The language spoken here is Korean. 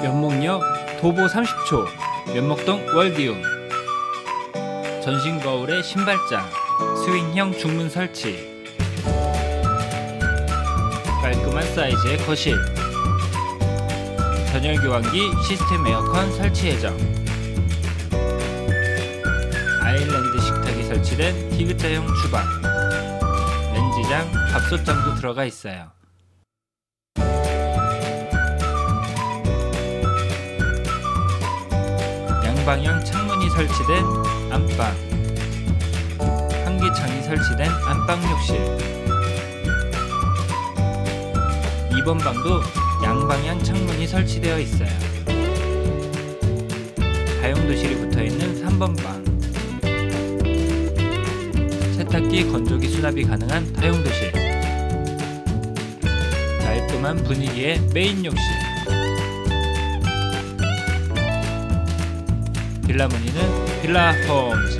면목역 도보 30초 면목동 월디움. 전신 거울에 신발장 스윙형 중문 설치. 깔끔한 사이즈의 거실. 전열 교환기 시스템 에어컨 설치 예정 아일랜드 식탁이 설치된 디귿자형 주방. 렌지장 밥솥장도 들어가 있어요 방향 창문이 설치된 안방. 환기창이 설치된 안방 욕실. 2번 방도 양방향 창문이 설치되어 있어요. 다용도실이 붙어있는 3번 방. 세탁기 건조기 수납이 가능한 다용도실. 깔끔한 분위기의 메인 욕실 빌라 무늬는 빌라 홈즈